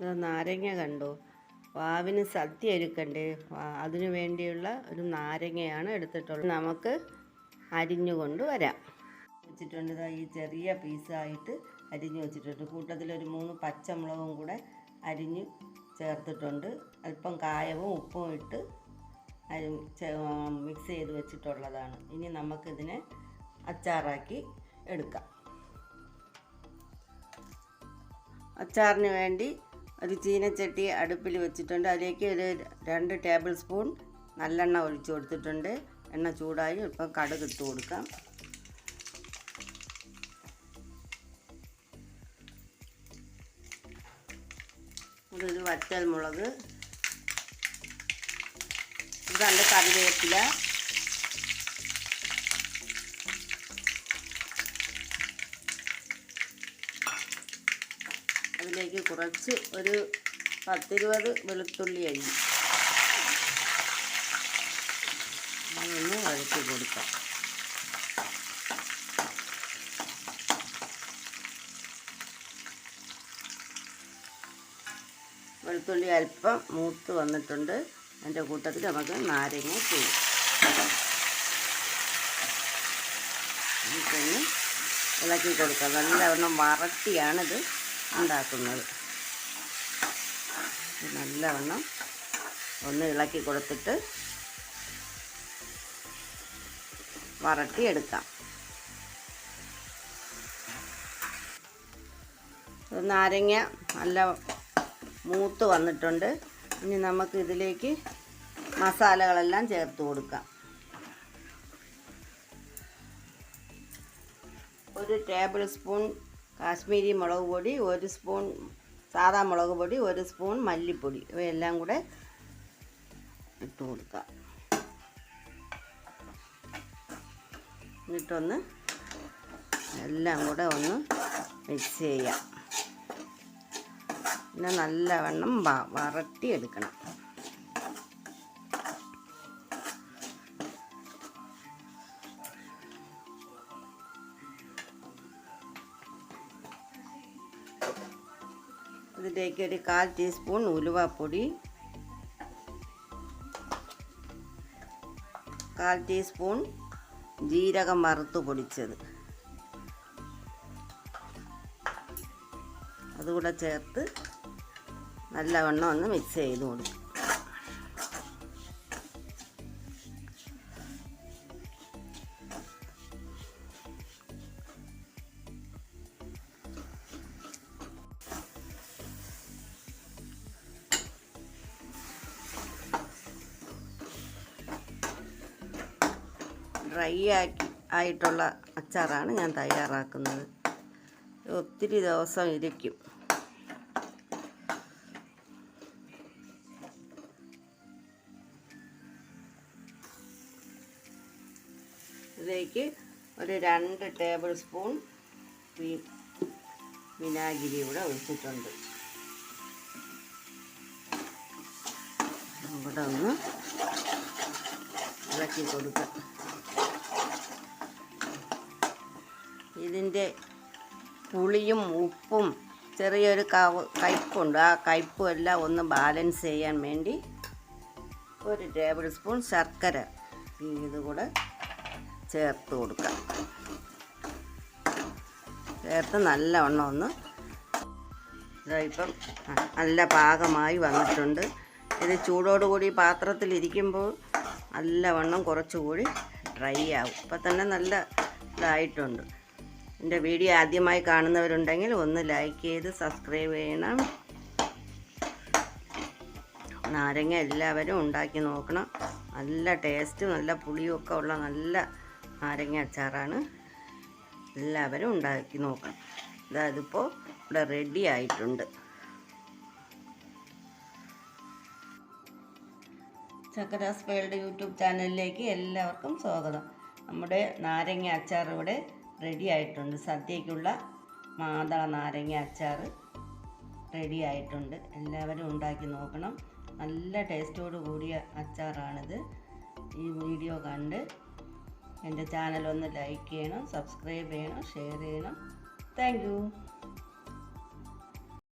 നാരങ്ങ കണ്ടോ. വാവിന് സദ്യ ഒരുക്കണ്ടേ. അതിനു വേണ്ടിയുള്ള ഒരു നാരങ്ങയാണ് എടുത്തിട്ടുള്ളത്. നമുക്ക് അരിഞ്ഞുകൊണ്ട് വരാം. വെച്ചിട്ടുണ്ട് ഈ ചെറിയ പീസായിട്ട് അരിഞ്ഞു വെച്ചിട്ടുണ്ട്. കൂട്ടത്തിലൊരു മൂന്ന് പച്ചമുളകും കൂടെ അരിഞ്ഞ് ചേർത്തിട്ടുണ്ട്. അല്പം കായവും ഉപ്പും ഇട്ട് അരി മിക്സ് ചെയ്ത് വെച്ചിട്ടുള്ളതാണ്. ഇനി നമുക്കിതിനെ അച്ചാറാക്കി എടുക്കാം. അച്ചാറിന് വേണ്ടി ഒരു ചീനച്ചട്ടി അടുപ്പിൽ വെച്ചിട്ടുണ്ട്. അതിലേക്ക് ഒരു രണ്ട് ടേബിൾ സ്പൂൺ നല്ലെണ്ണ ഒഴിച്ചു കൊടുത്തിട്ടുണ്ട്. എണ്ണ ചൂടായി ഇപ്പം കടുക് ഇട്ട് കൊടുക്കാം. ഒരു വറ്റൽ മുളക് ഇതാണ് കറിവേപ്പില. അതിലേക്ക് കുറച്ച് ഒരു പത്തിരുപത് വെളുത്തുള്ളി അരി. അതൊന്ന് വഴറ്റി കൊടുക്കാം. വെളുത്തുള്ളി അല്പം മൂത്ത് വന്നിട്ടുണ്ട്. അതിന്റെ കൂട്ടത്തിൽ നമുക്ക് നാരങ്ങ ചെയ്യും ഇളക്കി കൊടുക്കാം. നല്ലവണ്ണം വറട്ടിയാണിത്. ഉണ്ടാക്കുന്നത്. നല്ലവണ്ണം ഒന്ന് ഇളക്കി കൊടുത്തിട്ട് വറട്ടി എടുക്കാം ഇത് നാരങ്ങ നല്ല മൂത്ത് വന്നിട്ടുണ്ട്. ഇനി നമുക്ക് ഇതിലേക്ക് മസാലകളെല്ലാം ചേർത്ത് കൊടുക്കാം. ഒരു ടേബിൾ സ്പൂൺ കാശ്മീരി മുളക് പൊടി ഒരു സ്പൂൺ സാധാ മുളക് പൊടി ഒരു സ്പൂൺ മല്ലിപ്പൊടി. ഇവയെല്ലാം കൂടെ ഇട്ട് കൊടുക്കാം. എന്നിട്ടൊന്ന് എല്ലാം കൂടെ ഒന്ന് മിക്സ് ചെയ്യാം. പിന്നെ നല്ലവണ്ണം വ ഇതിലേക്ക് ഒരു കാൽ ടീസ്പൂൺ ഉലുവാപ്പൊടി കാൽ ടീസ്പൂൺ ജീരകം വറുത്ത് പൊടിച്ചത്. അതുകൂടെ ചേർത്ത് നല്ലവണ്ണം ഒന്ന് മിക്സ് ചെയ്ത് കൊടുക്കും ഡ്രൈ ആക്കി ആയിട്ടുള്ള അച്ചാറാണ് ഞാൻ തയ്യാറാക്കുന്നത്. ഒത്തിരി ദിവസം ഇരിക്കും. ഇതിലേക്ക് ഒരു രണ്ട് ടേബിൾ സ്പൂൺ വിനാഗിരി കൂടെ ഒഴിച്ചിട്ടുണ്ട്. ഇവിടെ ഒന്ന് ഇളക്കി കൊടുക്കാം. ഇതിന്റെ പുളിയും ഉപ്പും ചെറിയൊരു കവ് കയ്പുണ്ട് ആ കയ്പും എല്ലാം ഒന്ന് ബാലൻസ് ചെയ്യാൻ വേണ്ടി ഒരു ടേബിൾ സ്പൂൺ ശർക്കര ഇത് കൂടെ ചേർത്ത് കൊടുക്കാം. ചേർത്ത് നല്ലവണ്ണം ഒന്ന് ഇപ്പം നല്ല പാകമായി വന്നിട്ടുണ്ട്. ഇത് ചൂടോടുകൂടി പാത്രത്തിലിരിക്കുമ്പോൾ നല്ലവണ്ണം കുറച്ചുകൂടി ഡ്രൈ ആവും. ഇപ്പം തന്നെ നല്ല ഇതായിട്ടുണ്ട്. എന്റെ വീഡിയോ ആദ്യമായി കാണുന്നവരുണ്ടെങ്കിൽ ഒന്ന് ലൈക്ക് ചെയ്ത് സബ്സ്ക്രൈബ് ചെയ്യണം. നാരങ്ങ എല്ലാവരും ഉണ്ടാക്കി നോക്കണം. നല്ല ടേസ്റ്റ് നല്ല പുളിയൊക്കെ ഉള്ള നല്ല നാരങ്ങ അച്ചാറാണ്. എല്ലാവരും ഉണ്ടാക്കി നോക്കണം. അതായത് ഇപ്പോൾ ഇവിടെ റെഡി ആയിട്ടുണ്ട്. ചക്കരാസ് വേൾഡ് യൂട്യൂബ് ചാനലിലേക്ക് എല്ലാവർക്കും സ്വാഗതം. നമ്മുടെ നാരങ്ങ അച്ചാർ ഇവിടെ റെഡി ആയിട്ടുണ്ട്. സദ്യയ്ക്കുള്ള മാതള നാരങ്ങ അച്ചാർ റെഡി ആയിട്ടുണ്ട്. എല്ലാവരും ഉണ്ടാക്കി നോക്കണം. നല്ല ടേസ്റ്റോട് കൂടിയ അച്ചാറാണിത്. ഈ വീഡിയോ കണ്ട് എന്റെ ചാനൽ ഒന്ന് ലൈക്ക് ചെയ്യണം സബ്സ്ക്രൈബ് ചെയ്യണം ഷെയർ ചെയ്യണം. താങ്ക്